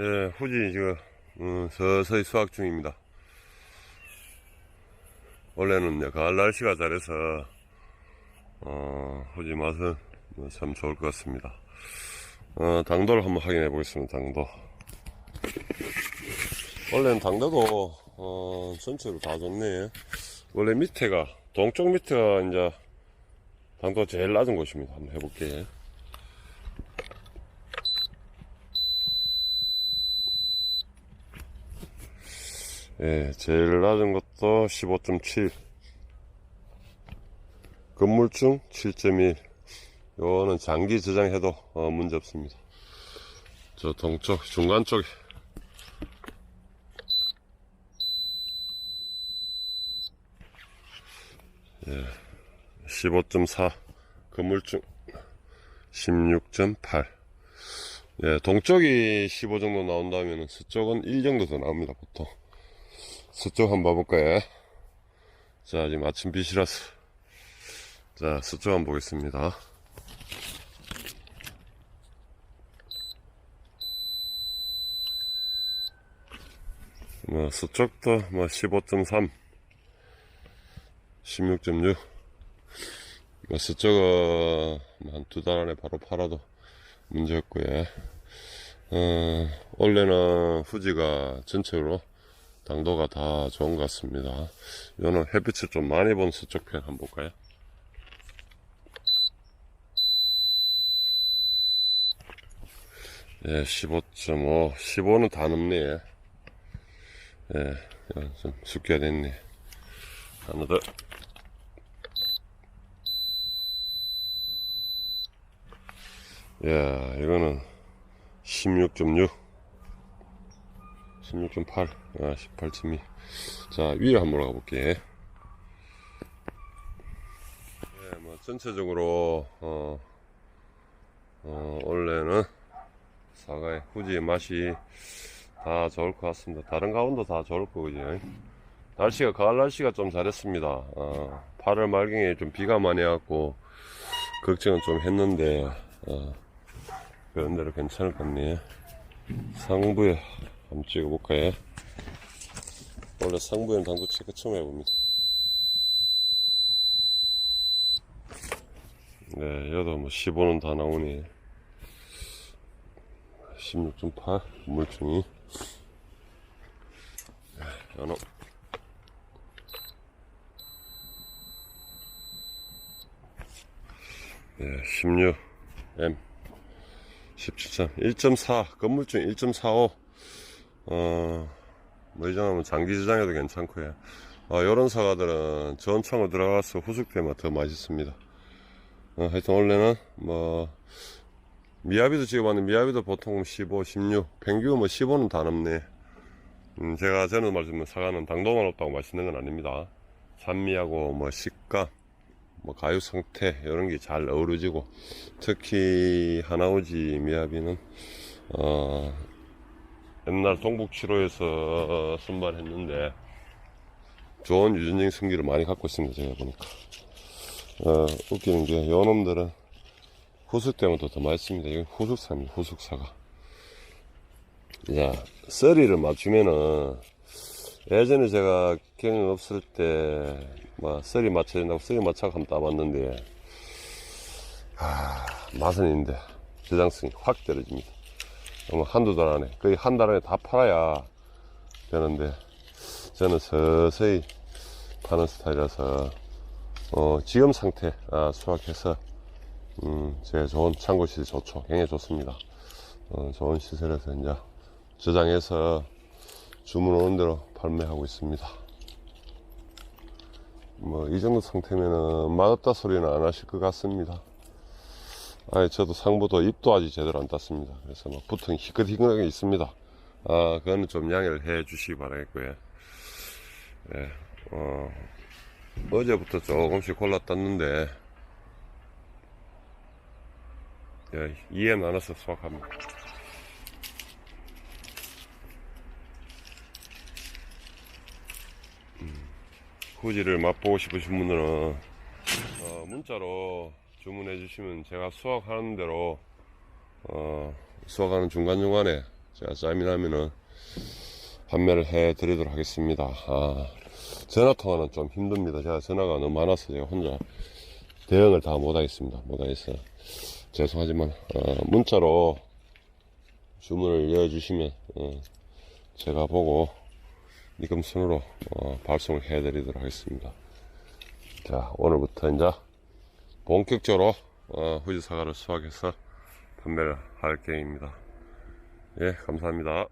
예, 후지 지금 음, 서서히 수확 중입니다. 원래는 가을 날씨가 잘해서 어, 후지 맛은 뭐참 좋을 것 같습니다. 어, 당도를 한번 확인해 보겠습니다. 당도. 원래는 당도도 어, 전체로 다 좋네. 원래 밑에가 동쪽 밑에가 이제 당도 제일 낮은 곳입니다. 한번 해볼게. 예, 제일 낮은 것도 15.7. 건물중 7.1. 요거는 장기 저장해도 어, 문제 없습니다. 저 동쪽, 중간 쪽에. 예, 15.4. 건물중 16.8. 예, 동쪽이 15 정도 나온다면 서쪽은 1 정도 더 나옵니다, 보통. 서쪽 한번 봐볼까요? 자, 지금 아침 빛이라서. 자, 서쪽 한번 보겠습니다. 뭐, 서쪽도 뭐 15.3, 16.6. 뭐, 서쪽은 한 두 달 안에 바로 팔아도 문제 없고요. 어, 원래는 후지가 전체로 당도가 다 좋은 것 같습니다. 이거는 햇빛을 좀 많이 본 서쪽 편 한번 볼까요? 예, 15.5, 15는 다 넘네. 예, 좀 숙기가 됐네. 하나 더. 야, 이거는 16.6. 16.8, 아, 18.2. 자, 위에 한번 올라가 볼게. 예, 뭐, 전체적으로, 어, 어, 원래는 사과의 후지의 맛이 다 좋을 것 같습니다. 다른 가운도 다 좋을 거고요. 날씨가, 가을 날씨가 좀 잘했습니다. 어, 8월 말경에 좀 비가 많이 왔고, 걱정은 좀 했는데, 어, 그런 대로 괜찮을 것 같네요. 상부에 한번 찍어볼까요? 원래 상부에는 당구 체크 처음 해봅니다. 네, 여도 뭐 15는 다 나오네. 16.8 물중이. 네, 연어. 네, 16 M 17점 1.4 건물중 1.45 어, 뭐, 이 정도면 장기 저장해도 괜찮고요. 어, 요런 사과들은 전청으로 들어가서 후숙되면 더 맛있습니다. 어, 하여튼 원래는, 뭐, 미야비도 찍어봤는데, 미야비도 보통 15, 16, 평균 뭐 15는 다 넘네. 음, 제가 전에도 말씀드린 사과는 당도만 없다고 맛있는 건 아닙니다. 산미하고 뭐 식감, 뭐 가육 상태, 이런 게 잘 어우러지고, 특히 하나오지 미야비는, 어, 옛날 동북치로에서 선발했는데 좋은 유전적인 승기를 많이 갖고 있습니다. 제가 보니까 어, 웃기는 게 요놈들은 후숙 때문에 더 맛있습니다. 이건 후숙사입니다. 후숙사가 자 썰이를 맞추면은 예전에 제가 경영 없을 때뭐 썰이 맞춰진다고 썰이 맞춰서 한번 따봤는데 아, 맛은 있는데 저장성이 확 떨어집니다. 한두 달 안에. 거의 한 달 안에 다 팔아야 되는데 저는 서서히 파는 스타일이라서 어, 지금 상태 아, 수확해서 음, 제가 좋은 창고 시설 좋죠. 굉장히 좋습니다. 어, 좋은 시설에서 이제 저장해서 주문 오는 대로 판매하고 있습니다. 뭐 이 정도 상태면은 맛없다 소리는 안 하실 것 같습니다 아니, 저도 상부도 입도 아직 제대로 안 땄습니다. 그래서 막 붙은 희끗희끗하게 있습니다. 아, 그거는 좀 양해를 해 주시기 바라겠고요. 예, 어, 어제부터 조금씩 골라 땄는데, 예, 이해 나눠서 수확합니다. 음, 후지를 맛보고 싶으신 분들은, 어, 문자로 주문해 주시면 제가 수확하는 대로 어, 수확하는 중간중간에 제가 짬이 나면은 판매를 해 드리도록 하겠습니다. 아, 전화 통화는 좀 힘듭니다. 제가 전화가 너무 많아서 제가 혼자 대응을 다 못하겠습니다. 못하겠어요. 죄송하지만, 어, 문자로 주문을 이어주시면, 어, 제가 보고, 니금 순으로, 어, 발송을 해드리도록 하겠습니다. 자, 오늘부터 이제, 본격적으로, 어, 후지 사과를 수확해서 판매를 할 계획입니다. 예, 감사합니다.